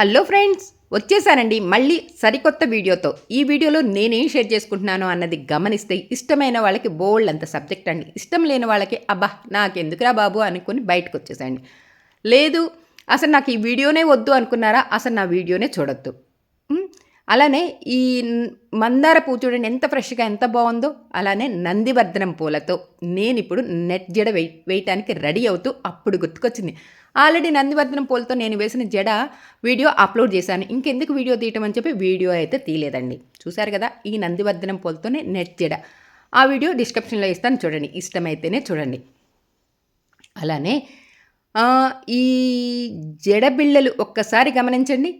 Hello friends వచ్చేసానండి మళ్ళీ సరికొత్త వీడియోతో. ఈ వీడియోలో నేనేం షేర్ చేసుకుంటున్నాను అన్నది గమనిస్తే ఇష్టమైన వాళ్ళకి బోల్డ్ అంత సబ్జెక్ట్ అండి. ఇష్టం లేని వాళ్ళకి అబ్బా నాకెందుకురా బాబు అనుకుని బయటకు వచ్చేసండి లేదు అసలు నాకు ఈ వీడియోనే వద్దు అనుకున్నారా? అసలు నా వీడియోనే చూడొద్దు. అలానే ఈ మందార పువ్వు చూడండి ఎంత ఫ్రెష్గా ఎంత బాగుందో. అలానే నందివర్ధనం పూలతో నేను ఇప్పుడు నెట్ జడ వేయ వేయటానికి రెడీ అవుతూ అప్పుడు గుర్తుకొచ్చింది. ఆల్రెడీ నందివర్ధనం పోల్తో నేను వేసిన జడ వీడియో అప్లోడ్ చేశాను. ఇంకెందుకు వీడియో తీయటం అని చెప్పి వీడియో అయితే తీయలేదండి. చూశారు కదా ఈ నందివర్ధనం పోల్తోనే నెట్ జడ. ఆ వీడియో డిస్క్రిప్షన్లో ఇస్తాను చూడండి. ఇష్టమైతేనే చూడండి. అలానే ఈ జడబిళ్ళలు ఒక్కసారి గమనించండి.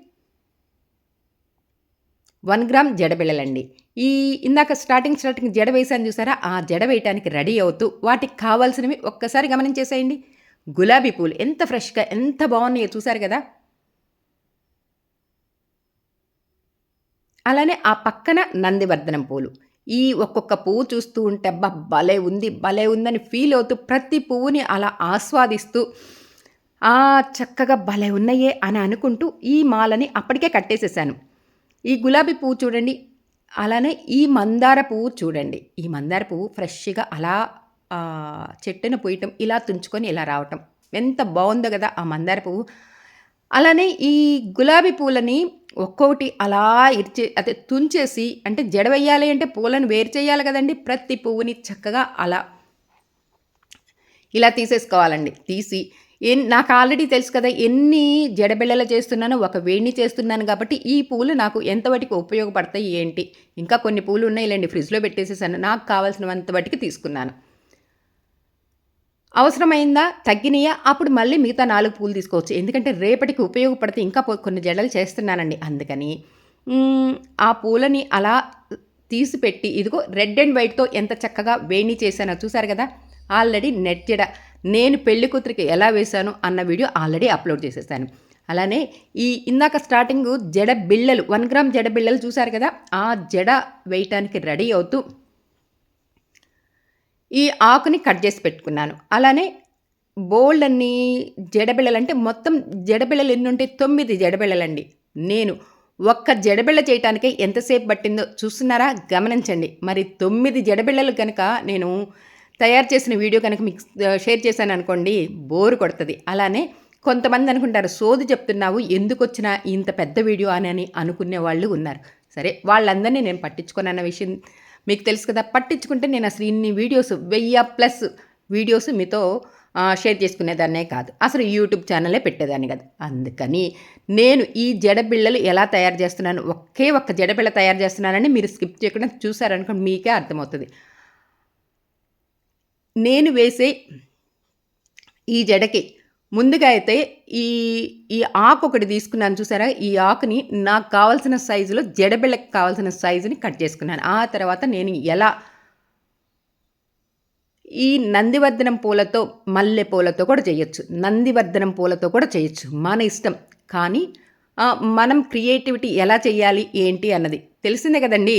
వన్ గ్రామ్ జడబిళ్ళలండి ఈ ఇందాక స్టార్టింగ్ స్టార్టింగ్ జడ వేసాను చూసారా? ఆ జడ వేయటానికి రెడీ అవుతూ వాటికి కావాల్సినవి ఒక్కసారి గమనించేసేయండి. గులాబీ పూలు ఎంత ఫ్రెష్గా ఎంత బాగున్నాయో చూశారు కదా? అలానే ఆ పక్కన నందివర్ధనం పూలు. ఈ ఒక్కొక్క పువ్వు చూస్తూ ఉంటే అబ్బా భలే ఉంది భలే ఉందని ఫీల్ అవుతూ ప్రతి పువ్వుని అలా ఆస్వాదిస్తూ ఆ చక్కగా భలే ఉన్నాయే అని అనుకుంటూ ఈ మాలని అప్పటికే కట్టేసేసాను. ఈ గులాబీ పువ్వు చూడండి అలానే ఈ మందార పువ్వు చూడండి. ఈ మందార పువ్వు ఫ్రెష్గా అలా చెట్టును పూయటం ఇలా తుంచుకొని ఇలా రావటం. ఎంత బాగుందో కదా ఆ మందార పువ్వు. అలానే ఈ గులాబీ పూలని ఒక్కొక్కటి అలా ఇర్చే అదే తుంచేసి అంటే జడవేయాలి అంటే పూలను వేరు చేయాలి కదండి. ప్రతి పువ్వుని చక్కగా అలా ఇలా తీసేసుకోవాలండి. తీసి ఎన్ నాకు ఆల్రెడీ తెలుసు కదా ఎన్ని జడబిళ్ళలు చేస్తున్నానో ఒక వేడిని చేస్తున్నాను కాబట్టి ఈ పూలు నాకు ఎంతవరకు ఉపయోగపడతాయి ఏంటి? ఇంకా కొన్ని పూలు ఉన్నాయి లేండి ఫ్రిడ్జ్లో పెట్టేసేసాను. నాకు కావాల్సినంత వాటికి తీసుకున్నాను. అవసరమైందా? తగ్గినయా? అప్పుడు మళ్ళీ మిగతా నాలుగు పూలు తీసుకోవచ్చు. ఎందుకంటే రేపటికి ఉపయోగపడితే ఇంకా కొన్ని జడలు చేస్తున్నానండి. అందుకని. ఆ పూలని అలా తీసిపెట్టి ఇదిగో రెడ్ అండ్ వైట్తో ఎంత చక్కగా వేణి చేశానో చూసారు కదా? ఆల్రెడీ నెట్ జడ నేను పెళ్ళి కూతురికి ఎలా వేశాను అన్న వీడియో ఆల్రెడీ అప్లోడ్ చేసేసాను. అలానే ఈ ఇందాక స్టార్టింగ్ జడ బిళ్ళలు వన్ గ్రామ్ జడ బిళ్ళలు చూశారు కదా? ఆ జడ వేయటానికి రెడీ అవుతూ ఈ ఆకుని కట్ చేసి పెట్టుకున్నాను. అలానే బోల్డ్ అన్ని జడబిళ్ళలు అంటే మొత్తం జడబిళ్ళలు ఎన్ని ఉంటాయి తొమ్మిది జడబిళ్ళలండి. నేను ఒక్క జడబిళ్ళ చేయటానికే ఎంతసేపు పట్టిందో చూస్తున్నారా? గమనించండి. మరి తొమ్మిది జడబిళ్ళలు కనుక నేను తయారు చేసిన వీడియో కనుక మీకు షేర్ చేశాను అనుకోండి బోరు కొడుతుంది. అలానే కొంతమంది అనుకుంటారు సోది చెప్తున్నావు ఎందుకు వచ్చినా ఇంత పెద్ద వీడియో అని అని అనుకునే వాళ్ళు ఉన్నారు. సరే వాళ్ళందరినీ నేను పట్టించుకోనన్న విషయం మీకు తెలుసు కదా పట్టించుకుంటే నేను అసలు ఇన్ని వీడియోస్ వెయ్యి ప్లస్ వీడియోస్ మీతో షేర్ చేసుకునేదాన్నే కాదు. అసలు యూట్యూబ్ ఛానలే పెట్టేదాన్ని కదా. అందుకని నేను ఈ జడబిళ్ళలు ఎలా తయారు చేస్తున్నాను ఒకే ఒక్క జడబిళ్ళ తయారు చేస్తున్నానని మీరు స్కిప్ చేయకుండా చూసారనుకోండి మీకే అర్థమవుతుంది. నేను వేసే ఈ జడకి ముందుగా అయితే ఈ ఈ ఆకు ఒకటి తీసుకున్నాను చూసారా? ఈ ఆకుని నాకు కావాల్సిన సైజులో జడబిళ్ళకి కావాల్సిన సైజుని కట్ చేసుకున్నాను. ఆ తర్వాత నేను ఎలా ఈ నందివర్ధనం పూలతో మల్లె పూలతో కూడా చేయొచ్చు. నందివర్ధనం పూలతో కూడా చేయొచ్చు. మన ఇష్టం. కానీ మనం క్రియేటివిటీ ఎలా చేయాలి ఏంటి అన్నది. తెలిసిందే కదండి.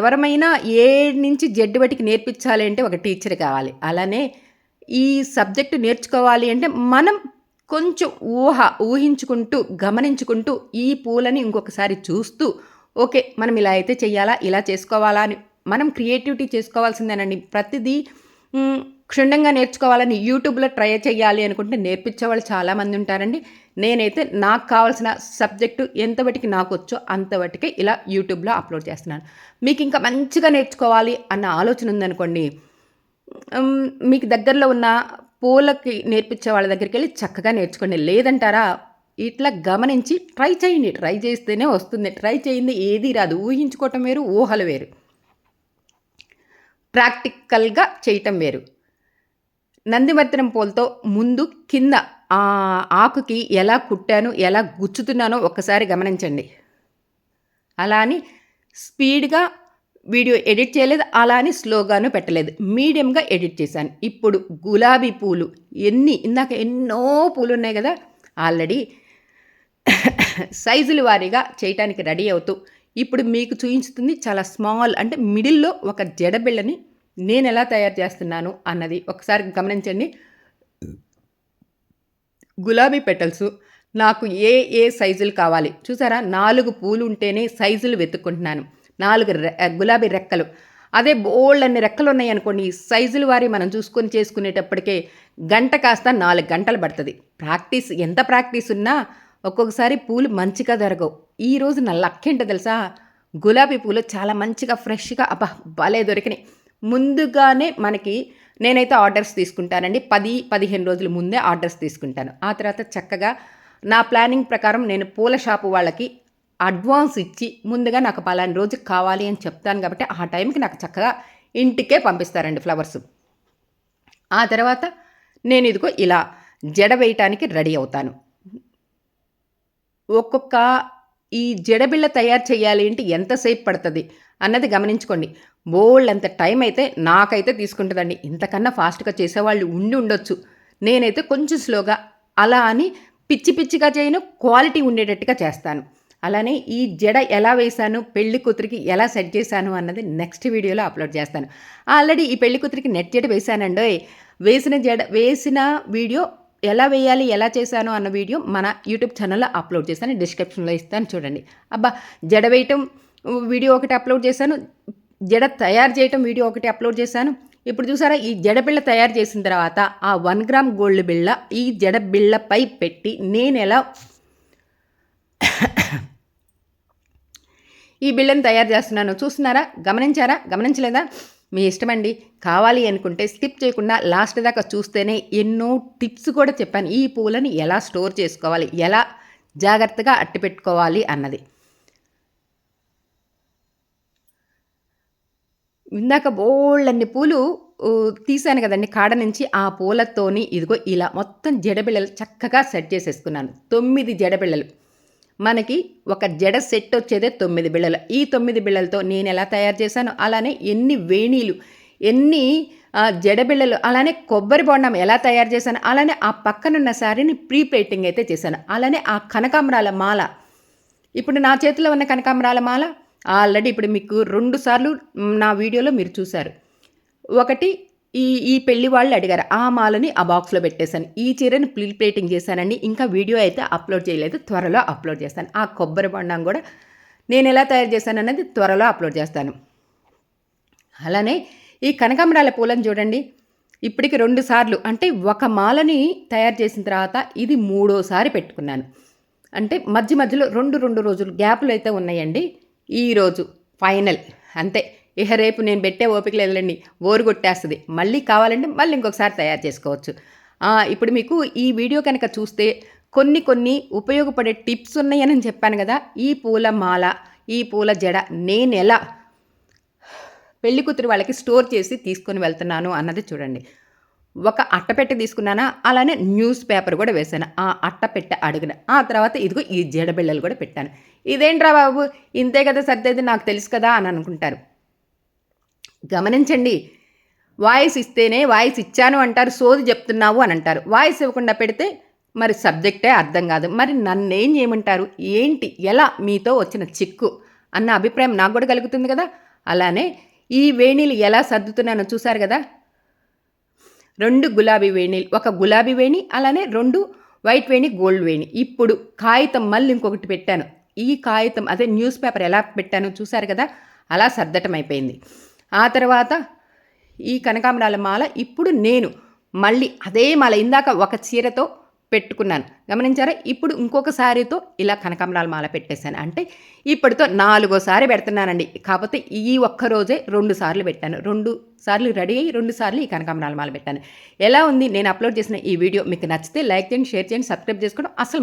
ఎవరమైనా ఏ నుంచి జడ్డు బట్టికి నేర్పించాలి అంటే ఒక టీచర్ కావాలి. అలానే ఈ సబ్జెక్టు నేర్చుకోవాలి అంటే మనం కొంచెం ఊహ ఊహించుకుంటూ గమనించుకుంటూ ఈ పూలని ఇంకొకసారి చూస్తూ ఓకే మనం ఇలా అయితే చేయాలా ఇలా చేసుకోవాలా అని మనం క్రియేటివిటీ చేసుకోవాల్సిందేనండి. ప్రతిదీ క్షుణ్ణంగా నేర్చుకోవాలని యూట్యూబ్లో ట్రై చేయాలి అనుకుంటే నేర్పించే వాళ్ళు చాలామంది ఉంటారండి. నేనైతే నాకు కావాల్సిన సబ్జెక్టు ఎంతవటికి నాకు వచ్చో అంతవటికే ఇలా యూట్యూబ్లో అప్లోడ్ చేస్తున్నాను. మీకు ఇంకా మంచిగా నేర్చుకోవాలి అన్న ఆలోచన ఉందనుకోండి మీకు దగ్గరలో ఉన్న పూలకి నేర్పించే వాళ్ళ దగ్గరికి వెళ్ళి చక్కగా నేర్చుకోండి. లేదంటారా? ఇట్లా గమనించి ట్రై చేయండి. ట్రై చేస్తేనే వస్తుంది. ట్రై చేయింది ఏది రాదు. ఊహించుకోవటం వేరు ఊహలు వేరు. ప్రాక్టికల్గా చేయటం వేరు. నందిమర్తనం పూలతో ముందు కింద ఆ ఆకుకి ఎలా కుట్టాను ఎలా గుచ్చుతున్నానో ఒక్కసారి గమనించండి. అలా అని స్పీడ్గా వీడియో ఎడిట్ చేయలేదు అలా అని స్లోగాను పెట్టలేదు. మీడియంగా ఎడిట్ చేశాను. ఇప్పుడు గులాబీ పూలు ఎన్ని ఇందాక ఎన్నో పూలు ఉన్నాయి కదా ఆల్రెడీ సైజుల వారీగా చేయటానికి రెడీ అవుతూ ఇప్పుడు మీకు చూపించుతుంది చాలా స్మాల్ అంటే మిడిల్లో ఒక జడబిళ్ళని నేను ఎలా తయారు చేస్తున్నాను అన్నది ఒకసారి గమనించండి. గులాబీ పెటల్స్ నాకు ఏ ఏ సైజులు కావాలి? చూసారా? నాలుగు పూలు ఉంటేనే సైజులు వెతుక్కుంటున్నాను. నాలుగు రె గులాబీ రెక్కలు. అదే బోల్డ్ అన్ని రెక్కలు ఉన్నాయనుకోండి సైజులు వారి మనం చూసుకొని చేసుకునేటప్పటికే గంట కాస్త నాలుగు గంటలు పడుతుంది. ప్రాక్టీస్ ఎంత ప్రాక్టీస్ ఉన్నా ఒక్కొక్కసారి పూలు మంచిగా దొరకవు ఈరోజు నా లక్ ఏంటో తెలుసా? గులాబీ పూలు చాలా మంచిగా ఫ్రెష్గా అబ్బా భలే దొరికినాయి. ముందుగానే మనకి నేనైతే ఆర్డర్స్ తీసుకుంటానండి. పది పదిహేను రోజుల ముందే ఆర్డర్స్ తీసుకుంటాను. ఆ తర్వాత చక్కగా నా ప్లానింగ్ ప్రకారం నేను పూల షాపు వాళ్ళకి అడ్వాన్స్ ఇచ్చి ముందుగా నాకు పలాని రోజుకి కావాలి అని చెప్తాను కాబట్టి ఆ టైంకి నాకు చక్కగా ఇంటికే పంపిస్తారండి ఫ్లవర్స్. ఆ తర్వాత నేను ఇదిగో ఇలా జడ వేయటానికి రెడీ అవుతాను. ఒక్కొక్క ఈ జడబిళ్ళ తయారు చేయాలి అంటే ఎంతసేపు పడుతుంది అన్నది గమనించుకోండి. బోల్డ్ అంత టైం అయితే నాకైతే తీసుకుంటుందండి. ఇంతకన్నా ఫాస్ట్గా చేసేవాళ్ళు ఉండి ఉండొచ్చు. నేనైతే కొంచెం స్లోగా అలా అని పిచ్చి పిచ్చిగా చేయను క్వాలిటీ ఉండేటట్టుగా చేస్తాను. అలానే ఈ జడ ఎలా వేశాను పెళ్ళి కూతురికి ఎలా సెట్ చేశాను అన్నది నెక్స్ట్ వీడియోలో అప్లోడ్ చేస్తాను. ఆల్రెడీ ఈ పెళ్ళి కూతురికి నెట్ జడ వేశానండో. వేసిన జడ వేసిన వీడియో ఎలా వేయాలి ఎలా చేశాను అన్న వీడియో మన యూట్యూబ్ ఛానల్లో అప్లోడ్ చేస్తాను. డిస్క్రిప్షన్లో ఇస్తాను చూడండి. అబ్బా జడ వేయటం వీడియో ఒకటి అప్లోడ్ చేశాను. జడ తయారు చేయటం వీడియో ఒకటి అప్లోడ్ చేశాను. ఇప్పుడు చూసారా ఈ జడ బిళ్ళ తయారు చేసిన తర్వాత ఆ వన్ గ్రామ్ గోల్డ్ బిళ్ళ ఈ జడ బిళ్ళపై పెట్టి నేను ఎలా ఈ బిళ్ళని తయారు చేస్తున్నాను. చూస్తున్నారా? గమనించారా? గమనించలేదా? మీ ఇష్టమండి. కావాలి అనుకుంటే స్కిప్ చేయకుండా లాస్ట్ దాకా చూస్తేనే ఎన్నో టిప్స్ కూడా చెప్పాను. ఈ పూలని ఎలా స్టోర్ చేసుకోవాలి? ఎలా జాగ్రత్తగా అట్టి పెట్టుకోవాలి అన్నది. ఇందాక బోళ్ళన్ని పూలు తీశాను కదండి. కాడ నుంచి ఆ పూలతోని ఇదిగో ఇలా మొత్తం జడబిళ్ళలు చక్కగా సెట్ చేసేసుకున్నాను. తొమ్మిది జడబిళ్ళలు. మనకి ఒక జడ సెట్ వచ్చేదే తొమ్మిది బిళ్ళలు. ఈ తొమ్మిది బిళ్ళలతో నేను ఎలా తయారు చేశాను అలానే ఎన్ని వేణీలు ఎన్ని జడబిళ్ళలు అలానే కొబ్బరి బొండం ఎలా తయారు చేశాను అలానే ఆ పక్కనున్న శారీని ప్రీ ప్లేటింగ్ అయితే చేశాను. అలానే ఆ కనకాంబరాల మాల. ఇప్పుడు నా చేతిలో ఉన్న కనకాంబరాల మాల ఆల్రెడీ ఇప్పుడు మీకు రెండు సార్లు నా వీడియోలో మీరు చూశారు. ఒకటి ఈ ఈ పెళ్ళి వాళ్ళు అడిగారు ఆ మాలని ఆ బాక్స్లో పెట్టేశాను. ఈ చీరని ప్లీ ప్లేటింగ్ చేశానండి. ఇంకా వీడియో అయితే అప్లోడ్ చేయలేదు త్వరలో అప్లోడ్ చేస్తాను. ఆ కొబ్బరి బొండం కూడా నేను ఎలా తయారు చేశాను అనేది త్వరలో అప్లోడ్ చేస్తాను. అలానే ఈ కనకాంబరాల పూలను చూడండి. ఇప్పటికి రెండు సార్లు అంటే ఒక మాలని తయారు చేసిన తర్వాత ఇది మూడోసారి పెట్టుకున్నాను. అంటే మధ్య మధ్యలో రెండు రెండు రోజులు గ్యాపులు అయితే ఉన్నాయండి. ఈరోజు ఫైనల్ అంతే. ఇహ రేపు నేను పెట్టే ఓపిక లేదులేండి ఓరు కొట్టేస్తుంది. మళ్ళీ కావాలంటే మళ్ళీ ఇంకొకసారి తయారు చేసుకోవచ్చు. ఇప్పుడు మీకు ఈ వీడియో కనుక చూస్తే కొన్ని కొన్ని ఉపయోగపడే టిప్స్ ఉన్నాయని చెప్పాను కదా ఈ పూల మాల ఈ పూల జడ నేను ఎలా పెళ్ళి కూతురు వాళ్ళకి స్టోర్ చేసి తీసుకొని వెళ్తున్నాను అన్నది చూడండి. ఒక అట్టపెట్టె తీసుకున్నానా? అలానే న్యూస్ పేపర్ కూడా వేశాను. ఆ అట్టపెట్టె అడుగున. ఆ తర్వాత ఇదిగో ఈ జడబిళ్ళలు కూడా పెట్టాను. ఇదేంట్రా బాబు? ఇంతే కదా సర్దేది నాకు తెలుసు కదా అని అనుకుంటారు. గమనించండి. వాయిస్ ఇస్తేనే వాయిస్ ఇచ్చాను అంటారు సోది చెప్తున్నావు అని అంటారు. వాయిస్ ఇవ్వకుండా పెడితే మరి సబ్జెక్టే అర్థం కాదు. మరి నన్నేం చేయమంటారు? ఏంటి? ఎలా మీతో వచ్చిన చిక్కు? అన్న అభిప్రాయం నాకు కూడా కలుగుతుంది కదా. అలానే ఈ వేణీలు ఎలా సర్దుతున్నానో చూశారు కదా? రెండు గులాబీ వేణీలు ఒక గులాబీ వేణి అలానే రెండు వైట్ వేణి గోల్డ్ వేణి. ఇప్పుడు కాగితం మళ్ళీ ఇంకొకటి పెట్టాను. ఈ కాగితం అదే న్యూస్ పేపర్ ఎలా పెట్టానో చూశారు కదా? అలా సర్దటం అయిపోయింది. ఆ తర్వాత ఈ కనకాంబరాల మాల ఇప్పుడు నేను మళ్ళీ అదే మాల ఇందాక ఒక చీరతో పెట్టుకున్నాను. గమనించారా? ఇప్పుడు ఇంకొక సారీతో ఇలా కనకాంబరాల మాల పెట్టేశాను. అంటే ఇప్పటితో నాలుగోసారి పెడుతున్నానండి. కాకపోతే ఈ ఒక్క రోజే రెండు సార్లు పెట్టాను. రెండు సార్లు రెడీ అయ్యి రెండు సార్లు ఈ కనకాంబరాల మాల పెట్టాను. ఎలా ఉంది? నేను అప్లోడ్ చేసిన ఈ వీడియో మీకు నచ్చితే లైక్ చేయండి షేర్ చేయండి సబ్స్క్రైబ్ చేసుకోవడం అసలు